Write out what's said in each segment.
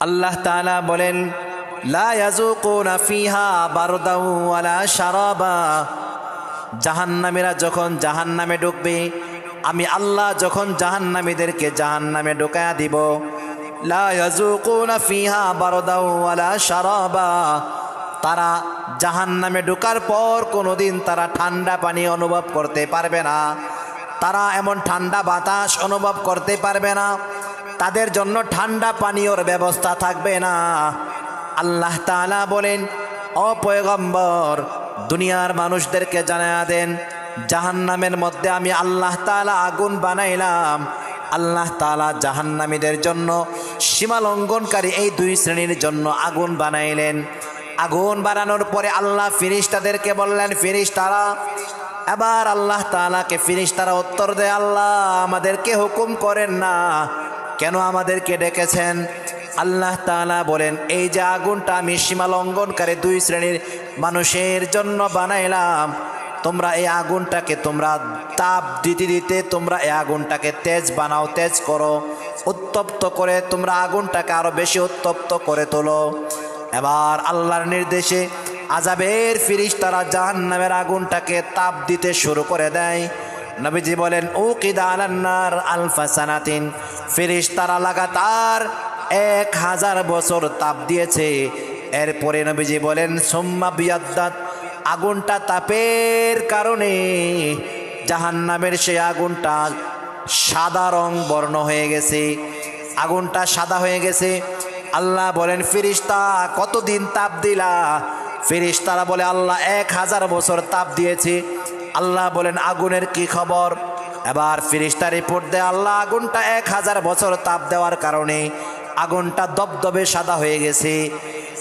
আল্লাহ তাআলা বলেন জাহান্নামীরা যখন জাহান্নামে ঢুকবে, আমি আল্লাহ যখন জাহান্নামীদেরকে জাহান্নামে ঢোকায়া দিব তারা জাহান্নামে ঢোকার পর কোনোদিন তারা ঠান্ডা পানি অনুভব করতে পারবে না। তারা এমন ঠান্ডা বাতাস অনুভব করতে পারবে না। তাদের জন্য ঠান্ডা পানীয়র ব্যবস্থা থাকবে না। আল্লাহ তাআলা বলেন অপয়গম্বর দুনিয়ার মানুষদেরকে জানায়া দেন, জাহান্নামের মধ্যে আমি আল্লাহ তাআলা আগুন বানাইলাম। আল্লাহ তাআলা জাহান্নামীদের জন্য সীমা লঙ্ঘনকারী এই দুই শ্রেণির জন্য আগুন বানাইলেন। আগুন বানানোর পরে আল্লাহ ফিরিস্তাদেরকে বললেন, ফিরিস্তারা, এবার আল্লাহ তাআলাকে ফিরিস্তারা উত্তর দেয়, আল্লাহ আমাদেরকে হুকুম করেন না। কেন আমাদেরকে ডেকেছেন? আল্লাহ তাআলা বলেন, এই যে আগুনটা আমি সীমা লঙ্ঘনকারী দুই শ্রেণির মানুষের জন্য বানাইলাম, তোমরা এই আগুনটাকে তোমরা তাপ দিতে দিতে তোমরা এই আগুনটাকে তেজ বানাও, তেজ করো, উত্তপ্ত করে তোমরা আগুনটাকে আরও বেশি উত্তপ্ত করে তোলো। এবার আল্লাহর নির্দেশে আজাবের ফিরিস তারা জাহান নামের আগুনটাকে তাপ দিতে শুরু করে দেয়। নবীজি বলেন ও কিদা আলান্নার আলফা সানাতিন। ফিরিস তারা লাগাতার এক হাজার বছর তাপ দিয়েছে। এরপরে নবীজি বলেন, সোম্মা বিয়াদ্দাত, আগুনটা তাপের কারণে জাহান্নামের সেই আগুনটা সাদা রং বর্ণ হয়ে গেছে। আগুনটা সাদা হয়ে গেছে। আল্লাহ বলেন ফিরিস্তা কতদিন তাপ দিলা? ফিরিস্তারা বলে, আল্লাহ, এক হাজার বছর তাপ দিয়েছে। আল্লাহ বলেন, আগুনের কি খবর? এবার ফিরিস্তা রিপোর্ট দেয়, আল্লাহ, আগুনটা এক হাজার বছর তাপ দেওয়ার কারণে আগুনটা দবদবে সাদা হয়ে গেছে।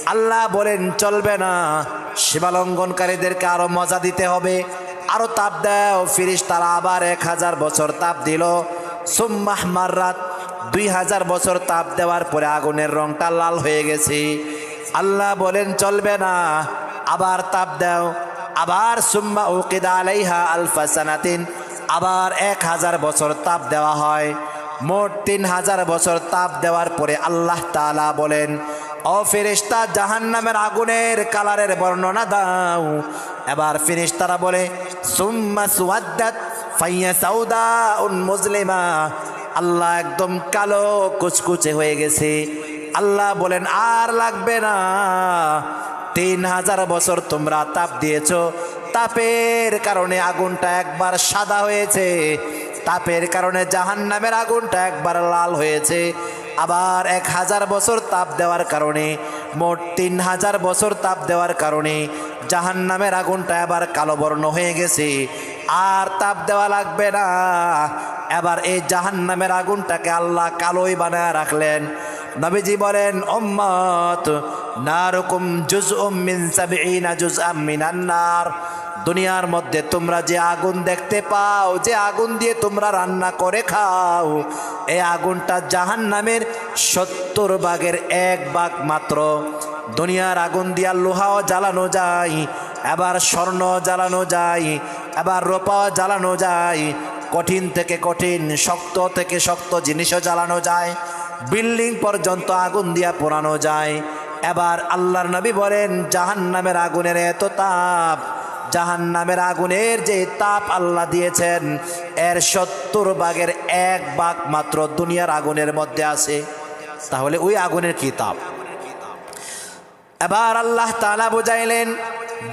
আল্লাহ বলেন, চলবে না। শিবালঙ্ঘনকারীদেরকে আরও মজা দিতে হবে। আরও তাপ দেও। ফিরিস তারা আবার এক হাজার বছর তাপ দিল। সুম্মাহ মাররাত, দুই হাজার বছর তাপ দেওয়ার পরে আগুনের রংটা লাল হয়ে গেছে। আল্লাহ বলেন, চলবে না। আবার তাপ দাও। আবার সুম্মা উকিদা আলাইহা আলফা সানাতিন, আবার এক হাজার বছর তাপ দেওয়া হয়। মোট তিন হাজার বছর তাপ দেওয়ার পরে আল্লাহ তাআলা বলেন, ও ফেরেশতা, জাহান্নামের আগুনের কালারের বর্ণনা দাও। এবার ফেরেশতারা বলে, সুম্মা সুয়াদ্দাত ফাইয়া সাউদা উন মুজলিমা। আল্লাহ একদম কালো কুচকুচে হয়ে গেছে। আল্লাহ বলেন, আর লাগবে না। তিন হাজার বছর তোমরা তাপ দিয়েছ। তাপের কারণে আগুনটা একবার সাদা হয়েছে। তাপের কারণে জাহান নামের আগুনটা একবার লাল হয়েছে। আবার এক হাজার বছর তাপ দেওয়ার কারণে, মোট তিন হাজার বছর তাপ দেওয়ার কারণে জাহান নামের আগুনটা এবার কালো বর্ণ হয়ে গেছে। আর তাপ দেওয়া লাগবে না। এবার এই জাহান নামের আগুনটাকে আল্লাহ কালোই বানায় রাখলেন। নবীজি বলেন, উম্মত, নারকুম জুজ মিন সাবঈনা জুজআম মিনান নার। দুনিয়ার মধ্যে তোমরা যে আগুন দেখতে পাও, যে আগুন দিয়ে তোমরা রান্না করে খাও, এই আগুনটা জাহান নামের সত্তর ভাগের এক ভাগ মাত্র। দুনিয়ার আগুন দিয়া লোহাও জ্বালানো যায়, আবার স্বর্ণ জ্বালানো যায়, আবার রূপাও জ্বালানো যায়। কঠিন থেকে কঠিন, শক্ত থেকে শক্ত জিনিসও জ্বালানো যায়। বিল্ডিং পর্যন্ত আগুন দিয়া পোড়ানো যায়। এবার আল্লাহর নবী বলেন জাহান নামের আগুনের এত তাপ জাহান নামের আগুনের যে তাপ আল্লাহ দিয়েছেন, এর সত্তর ভাগের এক ভাগ মাত্র দুনিয়ার আগুনের মধ্যে আছে। তাহলে ওই আগুনের কি তাপ? এবার আল্লাহ তালা বুঝাইলেন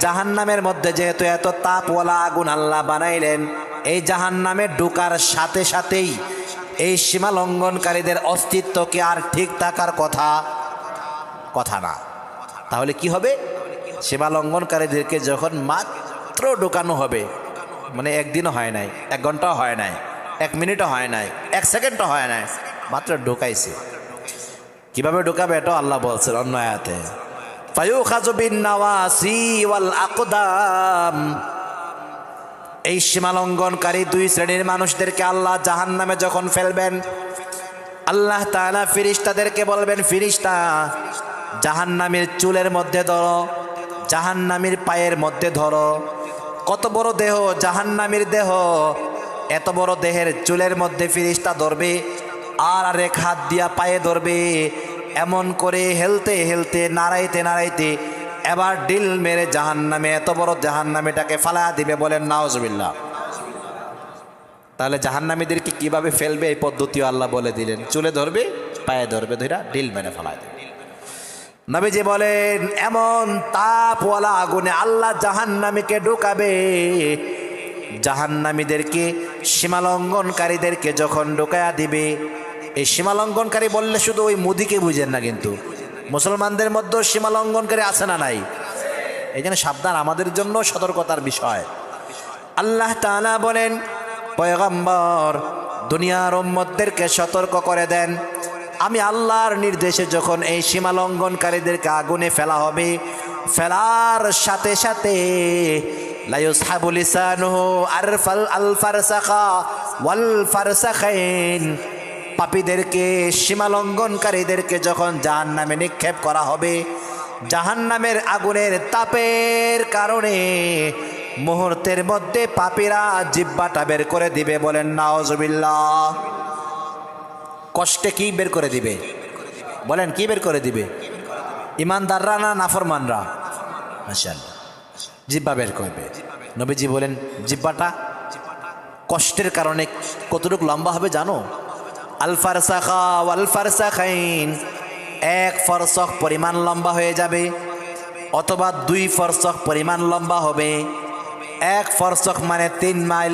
জাহান নামের মধ্যে যেহেতু এত তাপওয়ালা আগুন আল্লাহ বানাইলেন, এই জাহান নামে ঢুকার সাথে সাথেই এই সীমা লঙ্ঘনকারীদের অস্তিত্ব কি আর ঠিক থাকার কথা কথা না। তাহলে কি হবে? সীমা লঙ্ঘনকারীদেরকে যখন মাত্র ঢোকানো হবে মানে একদিনও হয় নাই, এক ঘন্টাও হয় নাই, এক মিনিটও হয় নাই, এক সেকেন্ডও হয় নাই, মাত্র ঢোকাইছে। কীভাবে ঢোকাবে এটাও আল্লাহ বলছেন অন্য আয়াতে। ফায়ুখাযু বিন-নাওয়াসি ওয়াল আকদাম। এই সীমালঙ্ঘনকারী দুই শ্রেণির মানুষদেরকে আল্লাহ জাহান নামে যখন ফেলবেন, আল্লাহ তাআলা ফিরিস্তাদেরকে বলবেন ফিরিস্তা জাহান নামের চুলের মধ্যে ধরো জাহান নামের পায়ের মধ্যে ধরো। কত বড় দেহ জাহান নামের দেহ। এত বড় দেহের চুলের মধ্যে ফিরিস্তা ধরবে, আর আরেক হাত দিয়া পায়ে ধরবে। এমন করে হেলতে হেলতে, নাড়াইতে নাড়াইতে এবার ডিল মেরে জাহান নামে এত বড় জাহান নামেটাকে ফালা দিবে বলেন নাওজবিল্লা তাহলে জাহান্নামীদেরকে কীভাবে ফেলবে এই পদ্ধতিও আল্লাহ বলে দিলেন। চুলে ধরবে, পায়ে ধরবে ধরা ডিল মেরে ফেলায় দেবে। নবীজি বলেন, এমন তাপওয়ালা আগুনে আল্লাহ জাহান্নামীকে ঢুকাবে। জাহান্নামীদেরকে, সীমালঙ্ঘনকারীদেরকে যখন ঢুকায়া দিবে, এই সীমালঙ্ঘনকারী বললে শুধু ওই মুদিকে বুঝেন না কিন্তু। মুসলমানদের মধ্যেও সীমালঙ্ঘনকারী আছে না নাই? এই জন্য সাবধান, আমাদের জন্য সতর্কতার বিষয়। আল্লাহ তাআলা বলেন, পয়গম্বর, দুনিয়ার উম্মতদেরকে সতর্ক করে দেন। আমি আল্লাহর নির্দেশে যখন এই সীমা লঙ্ঘনকারীদেরকে আগুনে ফেলা হবে, ফেলার সাথে সাথে লায়ুসহাবু লিসানুহু আরফাল আল ফারসাখা ওয়াল ফারসাখাইন পাপীদেরকে সীমা লঙ্ঘনকারীদেরকে যখন জাহান্নামে নিক্ষেপ করা হবে, জাহান্নামের আগুনের তাপের কারণে মুহূর্তের মধ্যে পাপীরা জিব্বাটা বের করে দিবে বলেন নাওজবিল্লাহ কষ্টে কি বের করে দিবে? বলেন, কি বের করে দিবে? ইমানদাররা না নাফরমানরা? মাশাআল্লাহ। জিব্বা বের করবে। নবীজি বলেন, জিব্বাটা কষ্টের কারণে কতটুকু লম্বা হবে জানো? আলফার শাখা আলফার শাখাইন এক ফরসক পরিমাণ লম্বা হয়ে যাবে, অথবা দুই ফরসক পরিমাণ লম্বা হবে। এক ফরসক মানে তিন মাইল,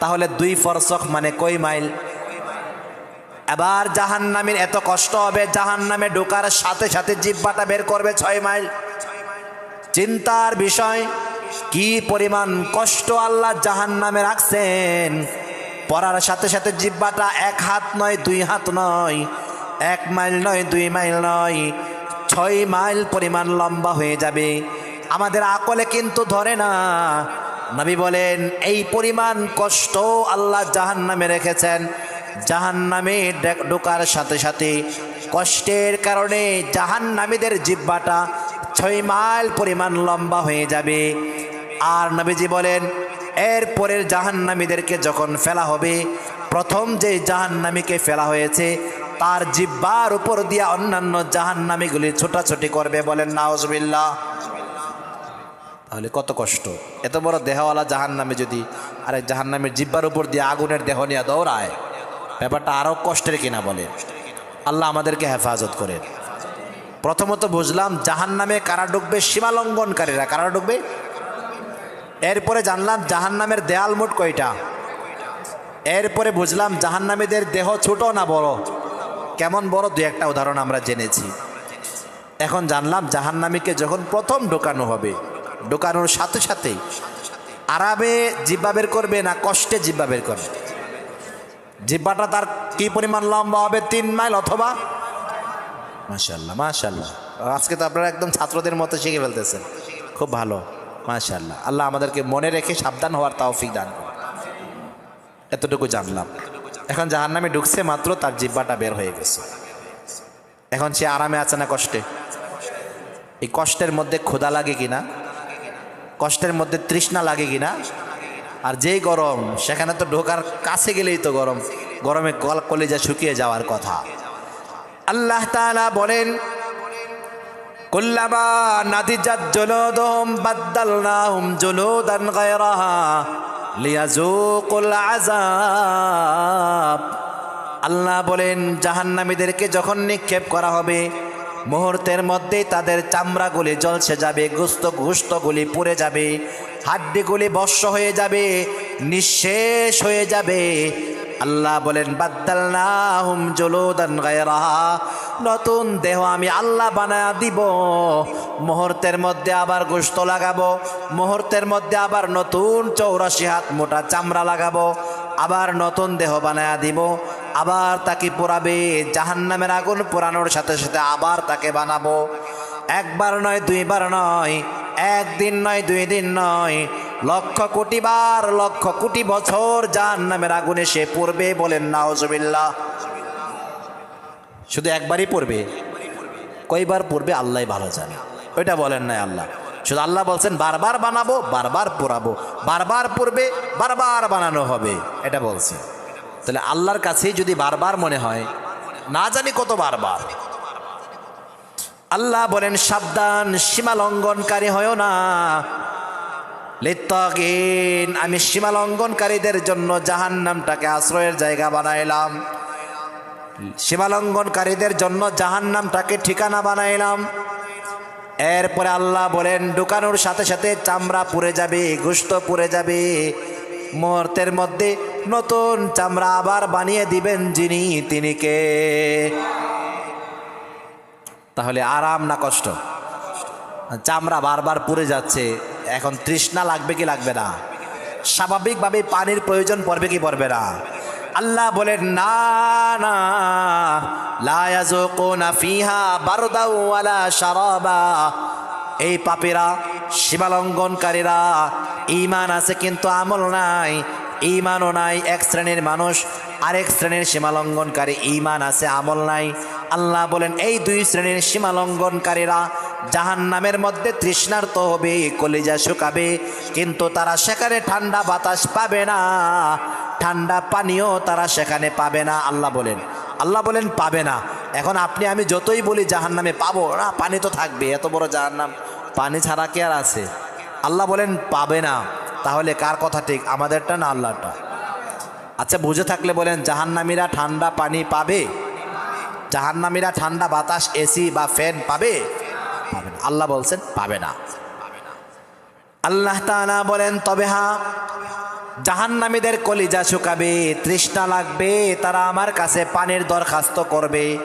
তাহলে দুই ফরসক মানে কই মাইল? এবার জাহান্নামের এত কষ্ট হবে, জাহান্নামে ঢোকার সাথে সাথে জিব্বাটা বের করবে ছয় মাইল। চিন্তার বিষয়, কি পরিমাণ কষ্ট আল্লাহ জাহান্নামে রাখছেন? পড়ার সাথে সাথে জিব্বাটা এক হাত নয়, দুই হাত নয়, এক মাইল নয়, দুই মাইল নয়, ছয় মাইল পরিমাণ লম্বা হয়ে যাবে। আমাদের আকলে কিন্তু ধরে না। নবী বলেন, এই পরিমাণ কষ্ট আল্লাহ জাহান্নামে রেখেছেন। জাহান্নামে ডে- ঢোকার সাথে সাথে কষ্টের কারণে জাহান্নামীদের জিব্বাটা ছয় মাইল পরিমাণ লম্বা হয়ে যাবে। আর নবীজি বলেন এরপরের জাহান্নামীদেরকে যখন ফেলা হবে, প্রথম যে জাহান্নামীকে ফেলা হয়েছে, তার জিব্বার উপর দিয়া অন্যান্য জাহান্নামীগুলি ছোটাছুটি করবে বলেন নাওজবিল্লাহ তাহলে কত কষ্ট। এত বড় দেহওয়ালা জাহান্নামে যদি আরে জাহান্নামের জিব্বার উপর দিয়ে আগুনের দেহ নিয়ে দৌড়ায়, ব্যাপারটা আরও কষ্টের কিনা বলে। আল্লাহ আমাদেরকে হেফাজত করেন। প্রথমত বুঝলাম, জাহান্নামে কারা ঢুকবে সীমালঙ্ঘনকারীরা কারা ঢুকবে এরপরে জানলাম জাহান্নামের দেয়াল মোট কয়টা? এরপরে বুঝলাম জাহান্নামীদের দেহ ছোট না বড়? কেমন বড়? দু একটা উদাহরণ আমরা জেনেছি। এখন জানলাম জাহান্নামীকে যখন প্রথম ঢোকানো হবে, ঢোকানোর সাথে সাথেই আরামে জিব্বা বের করবে না কষ্টে জিব্বা বের করবে? জিব্বাটা তার কি পরিমাণ লম্বা হবে? তিন মাইল অথবা? মাশাল্লাহ মাশাল্লাহ আজকে তো আপনারা একদম ছাত্রদের মতো শিখে ফেলতেছেন। খুব ভালো। মাশাল্লাহ আল্লাহ আমাদেরকে মনে রেখে সাবধান হওয়ার তৌফিক দান করুন। এতটুকু জানলাম। এখন জাহান নামে ঢুকছে মাত্র তার জিব্বাটা বের হয়ে গেছে। এখন সে আরামে আছে না কষ্টে? এই কষ্টের মধ্যে ক্ষুধা লাগে কিনা? কষ্টের মধ্যে তৃষ্ণা লাগে কিনা? আর যেই গরম, সেখানে তো ঢোকার কাছে গেলেই তো গরম। গরমে কল কলেজা শুকিয়ে যাওয়ার কথা। আল্লাহ তাআলা বলেন নাদিজাত আল্লাহ বলেন, জাহান্নামীদেরকে যখন নিক্ষেপ করা হবে, মুহূর্তের মধ্যেই তাদের চামড়াগুলি জলসে যাবে, গুস্ত গুস্তগুলি পুড়ে যাবে, হাড্ডিগুলি বর্ষ হয়ে যাবে, নিঃশেষ হয়ে যাবে। আল্লাহ বলেন বাদ্দাল না হুম জলুদান গায়রাহা। নতুন দেহ আমি আল্লাহ বানায়া দিব। মুহূর্তের মধ্যে আবার গোস্ত লাগাবো। মুহূর্তের মধ্যে আবার নতুন চৌরাশি হাত মোটা চামড়া লাগাবো। আবার নতুন দেহ বানায়া দিব। আবার তাকে পোড়াবে। জাহান্নামের আগুন পোড়ানোর সাথে সাথে আবার তাকে বানাবো। একবার নয়, দুইবার নয়, একদিন নয়, দুই দিন নয়, লক্ষ কোটি বার, লক্ষ কোটি বছর জাহান্নামের আগুনে সে পড়বে বলেন নাওজবিল্লাহ শুধু একবারই পড়বে? কয়বার পড়বে? আল্লাহ ভালো জানে। ওইটা বলেন নাই আল্লাহ। শুধু আল্লাহ বলছেন, বারবার বানাবো, বারবার পোড়াবো। বারবার পড়বে, বারবার বানানো হবে। এটা বলছে। তাহলে আল্লাহর কাছেই যদি বারবার মনে হয়, না জানি কত বারবার। আল্লাহ বলেন, সাবধান সীমা লঙ্ঘনকারী হয় না। লিত্তাগিন, আমি সীমা লঙ্ঘনকারীদের জন্য জাহান নামটাকে আশ্রয়ের জায়গা বানাইলাম। সীমা লঙ্ঘনকারীদের জন্য জাহান নামটাকে ঠিকানা বানাইলাম। এরপরে আল্লাহ বলেন, ঢুকানোর সাথে সাথে চামড়া পুড়ে যাবে, গুস্ত পুড়ে যাবে। মুহূর্তের মধ্যে নতুন চামড়া আবার বানিয়ে দিবেন যিনি, তিনি কে? তাহলে আরাম না কষ্ট? চামড়া বারবার পুড়ে যাচ্ছে, এখন তৃষ্ণা লাগবে কি লাগবে না? স্বাভাবিকভাবে পানির প্রয়োজন পড়বে কি পড়বে না? আল্লাহ বলেন, না না লায়াজুকুনা ফিহা বারদাও ওয়ালা শারাবা। এই পাপীরা সীমালঙ্ঘনকারীরা ইমান আছে কিন্তু আমল নাই। ইমানও নাই, এক শ্রেণির মানুষ, আরেক শ্রেণির সীমালঙ্ঘনকারী ইমান আছে, আমল নাই। আল্লাহ বলেন, এই দুই শ্রেণির সীমালঙ্ঘনকারীরা জাহান নামের মধ্যে তৃষ্ণার্ত হবে, কলিজা শুকাবে, কিন্তু তারা সেখানে ঠান্ডা বাতাস পাবে না, ঠান্ডা পানিও তারা সেখানে পাবে না। আল্লাহ বলেন আল্লাহ বলেন, পাবে না। এখন আপনি, আমি যতই বলি জাহান নামে পাবো না, পানি তো থাকবে, এত বড় জাহান নাম পানি ছাড়া কে আর আছে? আল্লাহ বলেন, পাবে না। তাহলে কার কথা ঠিক? আমাদেরটা না আল্লাহটা আচ্ছা বুঝে থাকলে বলেন, জাহান্নামীরা ঠান্ডা পানি পাবে? জাহান্নামীরা ঠান্ডা বাতাস এসি বা ফ্যান পাবে? পাবে না। আল্লাহ বলছেন, পাবে না। আল্লাহ তাআলা বলেন, তবে হ্যাঁ জাহান্নামীদের কলিজা শুকাবে, তৃষ্ণা লাগবে, তারা আমার কাছে পানির দরখাস্ত করবে।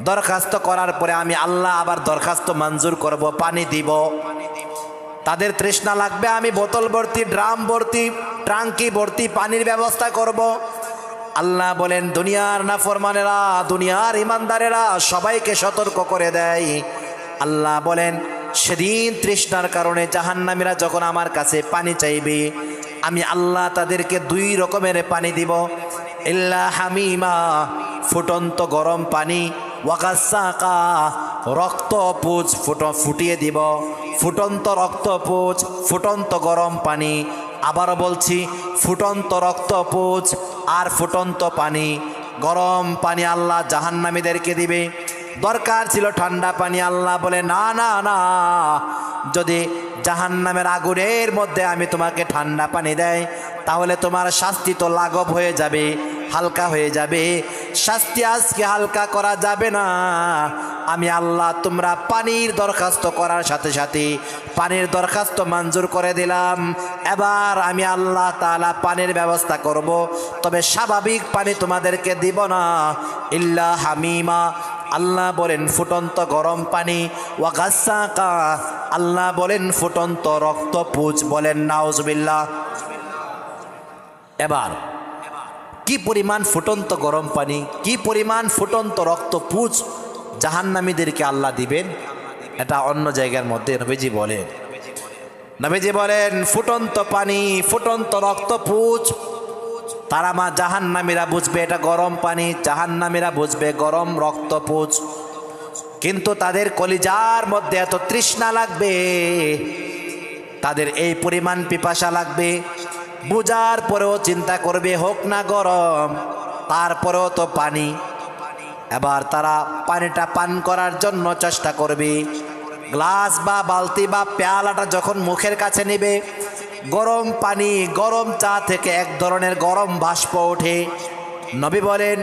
দরখাস্ত করার পরে আমি আল্লাহ আবার দরখাস্ত মঞ্জুর করব, পানি দিব। তাদের তৃষ্ণা লাগবে, আমি বোতল ভর্তি, ড্রাম ভর্তি, ট্রাঙ্কি ভর্তি, পানির ব্যবস্থা করব। আল্লাহ বলেন, দুনিয়ার নাফরমানেরা, দুনিয়ার ইমানদারেরা সবাইকে সতর্ক করে দেয়। আল্লাহ বলেন, সেদিন তৃষ্ণার কারণে জাহান্নামীরা যখন আমার কাছে পানি চাইবে, আমি আল্লাহ তাদেরকে দুই রকমের পানি দিব। ইল্লা হামিমা, ফুটন্ত গরম পানি ওয়াকাসাকা রক্ত পুজ ফুটো, ফুটিয়ে দিব। ফুটন্ত রক্ত পুজ ফুটন্ত গরম পানি। আবারও বলছি, ফুটন্ত রক্ত পুজ আর ফুটন্ত পানি। গরম পানি আল্লাহ জাহান্নামীদেরকে দিবে। দরকার ছিল ঠান্ডা পানি আল্লাহ বলে, না না না। যদি জাহান্নামের আগুনের মধ্যে আমি তোমাকে ঠান্ডা পানি দেয় তাহলে তোমার শাস্তি তো লাঘব হয়ে যাবে। হালকা হয়ে যাবে। শাস্তি আজকে হালকা করা যাবে না। আমি আল্লাহ তোমরা পানির দরখাস্ত করার সাথে সাথে পানির দরখাস্ত মঞ্জুর করে দিলাম। এবার আমি আল্লাহ তালা পানির ব্যবস্থা করব। তবে স্বাভাবিক পানি তোমাদেরকে দিব না। ইল্লা হামিমা। আল্লাহ বলেন, ফুটন্ত গরম পানি। ওয়াগাসাকা আল্লাহ বলেন, ফুটন্ত রক্ত পুজ বলেন, নাউজবিল্লাহ। এবার কি পরিমাণ ফুটন্ত গরম পানি, কি পরিমাণ ফুটন্ত রক্ত পুজ জাহান্নামীদেরকে আল্লাহ দিবেন, এটা অন্য জায়গার মধ্যে নবীজি বলেন। নবীজি বলেন, ফুটন্ত পানি, ফুটন্ত রক্ত পুজ তারা মা জাহান্নামীরা বুঝবে এটা গরম পানি, জাহান্নামীরা বুঝবে গরম রক্ত পুজ কিন্তু তাদের কলিজার মধ্যে এত তৃষ্ণা লাগবে, তাদের এই পরিমাণ পিপাসা লাগবে বুঝার পরেও চিন্তা করবে, হোক না গরম। তারপরেও তো পানি। এবার তারা পানিটা পান করার জন্য চেষ্টা করবে। গ্লাস বা বালতি বা পেয়ালাটা যখন মুখের কাছে নেবে, গরম পানি, গরম চা থেকে এক ধরনের গরম বাষ্প ওঠে। নবী বলেন,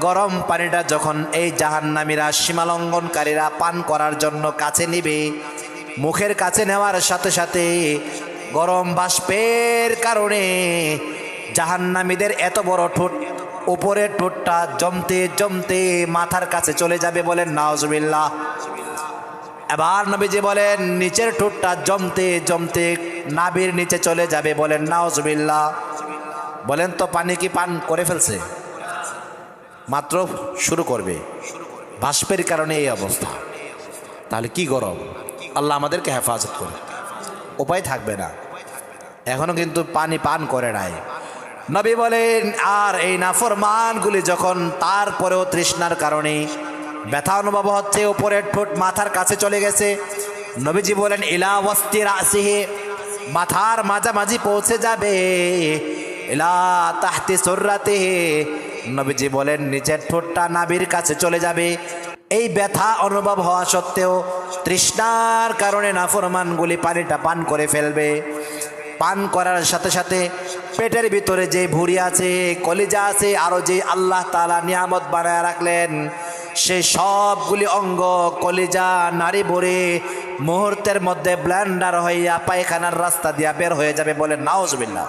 গরম পানিটা যখন এই জাহান্নামীরা সীমালঙ্ঘনকারীরা পান করার জন্য কাছে নিবে, মুখের কাছে নেওয়ার সাথে সাথে গরম বাষ্পের কারণে জাহান্নামীদের এত বড় ঠোঁট, উপরের ঠোঁটটা জমতে জমতে মাথার কাছে চলে যাবে বলেন নাওজবিল্লাহ এবার নবীজি বলেন, নিচের ঠোঁটটা জমতে জমতে নাবির নিচে চলে যাবে বলেন নাওজবিল্লাহ বলেন তো পানি কি পান করে ফেলছে? মাত্র শুরু করবে। বাষ্পের কারণে এই অবস্থা। তাহলে কি গরম? আল্লাহ আমাদেরকে হেফাজত করে উপায় থাকবে না। এখনও কিন্তু পানি পান করে নাই। নবী বলেন, আর এই নাফরমানগুলি যখন তারপরেও তৃষ্ণার কারণে ব্যথা অনুভব হচ্ছে, উপরের ঠোঁট মাথার কাছে চলে গেছে, নবীজি বলেন, ইলা ওয়াস্তির আসিহে মাথার মাঝামাঝি পৌঁছে যাবে। ইলা তাহতি সর্রাতে নবীজি বলেন, নিচের ঠোঁটটা নাবির কাছে চলে যাবে। এই ব্যথা অনুভব হওয়া সত্ত্বেও তৃষ্ণার কারণে নাফরমানগুলি পানিটা পান করে ফেলবে। পান করার সাথে সাথে পেটের ভিতরে যে ভুঁড়ি আছে, কলিজা আছে আরও যে আল্লাহ তালা নিয়ামত বানায় রাখলেন, সে সবগুলি অঙ্গ, কলিজা নারী ভরে মুহূর্তের মধ্যে ব্ল্যান্ডার হইয়া পায়খানার রাস্তা দিয়া বের হয়ে যাবে বলে নাওজবিল্লা